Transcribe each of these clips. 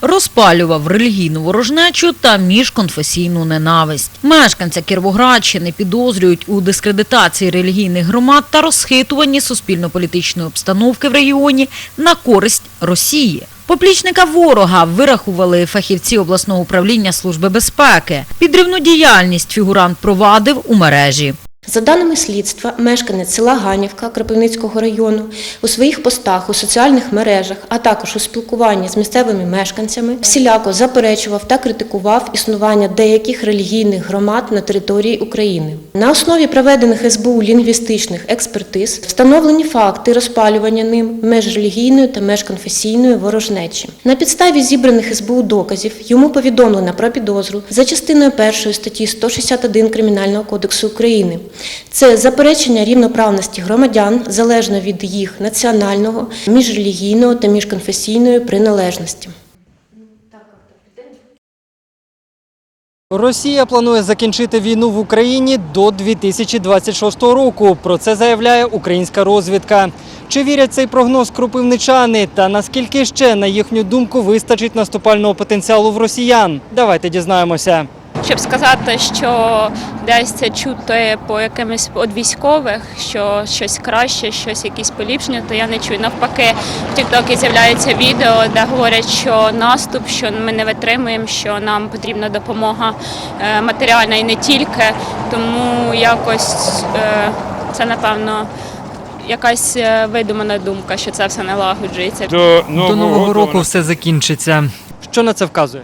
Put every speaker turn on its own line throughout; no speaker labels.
розпалював релігійну ворожнечу та міжконфесійну ненависть. Мешканця Кіровоградщини підозрюють у дискредитації релігійних громад та розхитуванні суспільно-політичної обстановки в регіоні на користь Росії. Поплічника ворога вирахували фахівці обласного управління Служби безпеки. Підривну діяльність фігурант провадив у мережі.
За даними слідства, мешканець села Ганівка Кропивницького району у своїх постах у соціальних мережах, а також у спілкуванні з місцевими мешканцями, всіляко заперечував та критикував існування деяких релігійних громад на території України. На основі проведених СБУ лінгвістичних експертиз встановлені факти розпалювання ним межрелігійної та межконфесійної ворожнечі. На підставі зібраних СБУ доказів йому повідомлено про підозру за частиною першої статті 161 Кримінального кодексу України. Це заперечення рівноправності громадян залежно від їх національного, міжрелігійного та міжконфесійної приналежності.
Росія планує закінчити війну в Україні до 2026 року. Про це заявляє українська розвідка. Чи вірять цей прогноз кропивничани? Та наскільки ще, на їхню думку, вистачить наступального потенціалу в росіян? Давайте дізнаємося.
Щоб сказати, що десь це чути по якимось від військових, що щось краще, щось якісь поліпшення, то я не чую. Навпаки, в Тіктокі з'являються відео, де говорять, що наступ, що ми не витримуємо, що нам потрібна допомога е, матеріальна і не тільки. Тому якось е, це напевно. Якась е, видумана думка, що це все налагоджується.
До нового,
До нового року все закінчиться.
Що на це вказує?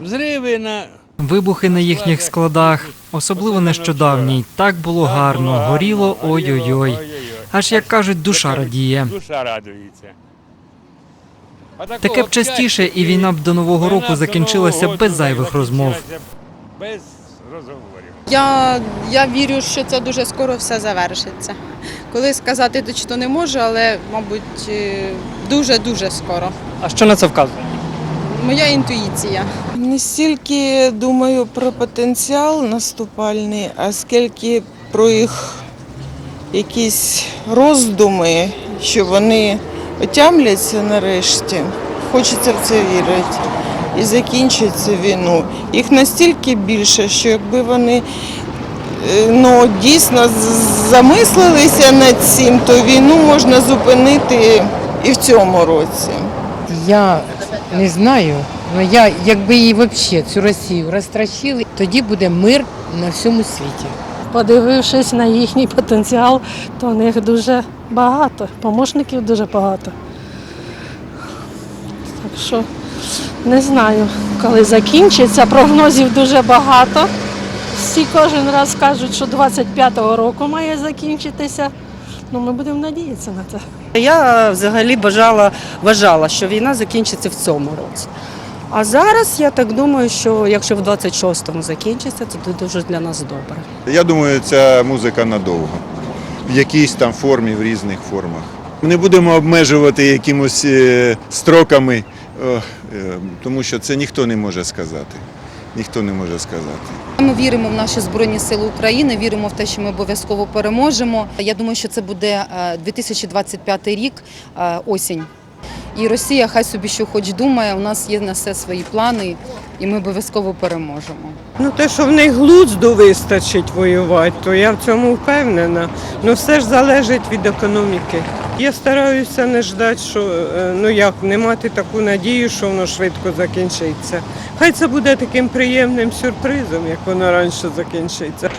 Взриви на
Вибухи на їхніх складах, особливо нещодавній. Так було гарно, горіло ой-ой-ой. Аж як кажуть, душа радіє.
Душа радується.
Таке б частіше, і війна б до нового року закінчилася без зайвих розмов.
Без розговорів.
Я, я вірю, що це дуже скоро все завершиться. Коли сказати точно не можу, але, мабуть, е, дуже-дуже скоро.
А що на це вказує?
Моя інтуїція.
Не стільки думаю про потенціал наступальний, а скільки про їх якісь роздуми, що вони отямляться нарешті. Хочеться в це вірити. І закінчать цю війну. Їх настільки більше, що якби вони е, ну, дійсно замислилися над цим, то війну можна зупинити і в цьому році.
Я не знаю, але я, якби її взагалі цю Росію розтращили, тоді буде мир на всьому світі.
Подивившись на їхній потенціал, то в них дуже багато, помощників дуже багато. Так що не знаю, коли закінчиться. Прогнозів дуже багато. Всі кожен раз кажуть, що 25-го року має закінчитися. Ну, ми будемо надіятися на це.
Я взагалі бажала, вважала, що війна закінчиться в цьому році. А зараз я так думаю, що якщо в 26-му закінчиться, то це дуже для нас добре.
Я думаю, ця музика надовго. В якійсь там формі, в різних формах. Ми не будемо обмежувати якимось е, строками, е, тому що це ніхто не може сказати. Ніхто не може сказати.
Ми віримо в наші Збройні Сили України, віримо в те, що ми обов'язково переможемо. Я думаю, що це буде е, 2025 рік, е, осінь. І Росія хай собі що хоч думає, у нас є на все свої плани, і ми обов'язково переможемо.
Ну, те, що в них глузду вистачить воювати, то я в цьому впевнена. Ну все ж залежить від економіки. Я стараюся не ждати, що е, ну як не мати таку надію, що воно швидко закінчиться. Хай це буде таким приємним сюрпризом, як воно раніше закінчиться.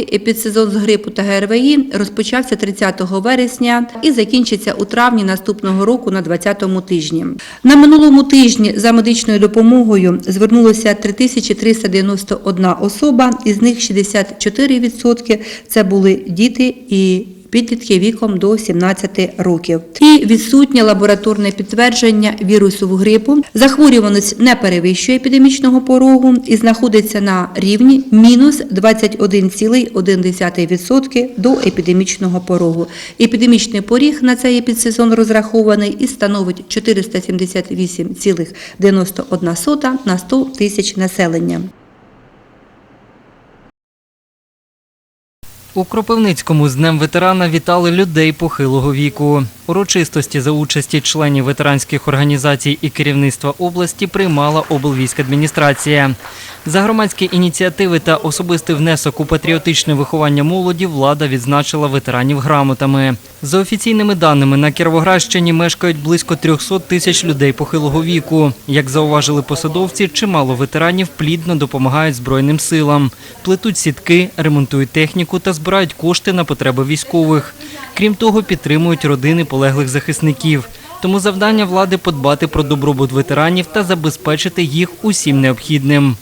Епідсезон з грипу та ГРВІ розпочався 30 вересня і закінчиться у травні наступного року на 20-му тижні. На минулому тижні за медичною допомогою звернулося 3391 особа, із них 64% – це були діти і підлітки віком до 17 років. І відсутнє лабораторне підтвердження вірусу в грипу. Захворюваність не перевищує епідемічного порогу і знаходиться на рівні мінус 21,1% до епідемічного порогу. Епідемічний поріг на цей епідсезон розрахований і становить 478,91 на 100 тисяч населення.
У Кропивницькому з Днем ветерана вітали людей похилого віку. Урочистості за участі членів ветеранських організацій і керівництва області приймала облвійськадміністрація. За громадські ініціативи та особистий внесок у патріотичне виховання молоді влада відзначила ветеранів грамотами. За офіційними даними, на Кіровоградщині мешкають близько 300 тисяч людей похилого віку. Як зауважили посадовці, чимало ветеранів плідно допомагають Збройним силам, плетуть сітки, ремонтують техніку та збирають кошти на потреби військових. Крім того, підтримують родини полеглих захисників. Тому завдання влади подбати про добробут ветеранів та забезпечити їх усім необхідним.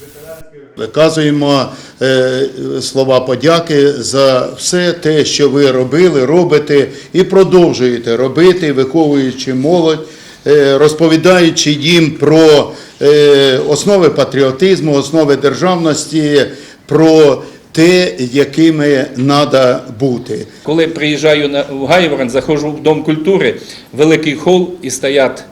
Виказуємо е, слова подяки за все те, що ви робили, робите і продовжуєте робити, виховуючи молодь, е, розповідаючи їм про е, основи патріотизму, основи державності, про те, якими треба бути.
Коли приїжджаю на в Гайворон, заходжу в дом культури, великий хол і стоять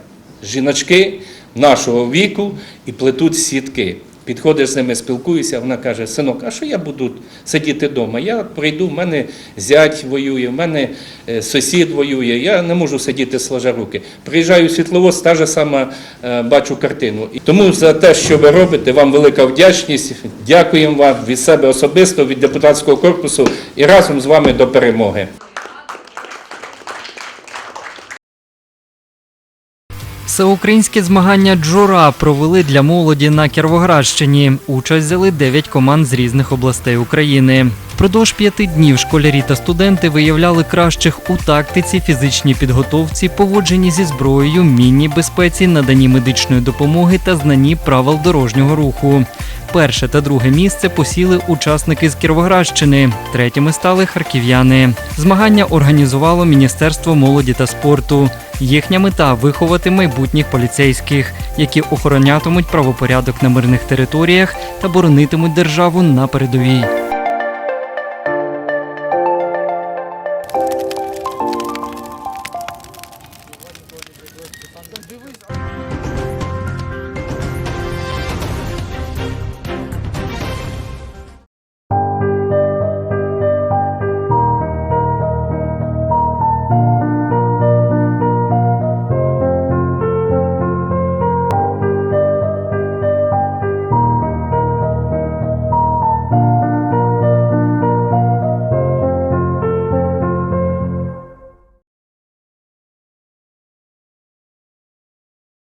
жіночки нашого віку і плетуть сітки. Підходиш з ними, спілкуюся, вона каже: синок, а що я буду сидіти вдома? Я прийду, в мене зять воює, в мене е, сусід воює, я не можу сидіти сложа руки. Приїжджаю в світловоз, та ж сама е, бачу картину. Тому за те, що ви робите, вам велика вдячність. Дякуємо вам від себе особисто, від депутатського корпусу і разом з вами до перемоги.
Всеукраїнські змагання Джура провели для молоді на Кіровоградщині. Участь взяли 9 команд з різних областей України. Впродовж п'яти днів школярі та студенти виявляли кращих у тактиці, фізичній підготовці, поводженні зі зброєю, мінній безпеці, наданні медичної допомоги та знанні правил дорожнього руху. Перше та друге місце посіли учасники з Кіровоградщини. Третіми стали харків'яни. Змагання організувало Міністерство молоді та спорту. Їхня мета виховати майбутніх поліцейських, які охоронятимуть правопорядок на мирних територіях та боронитимуть державу на передовій.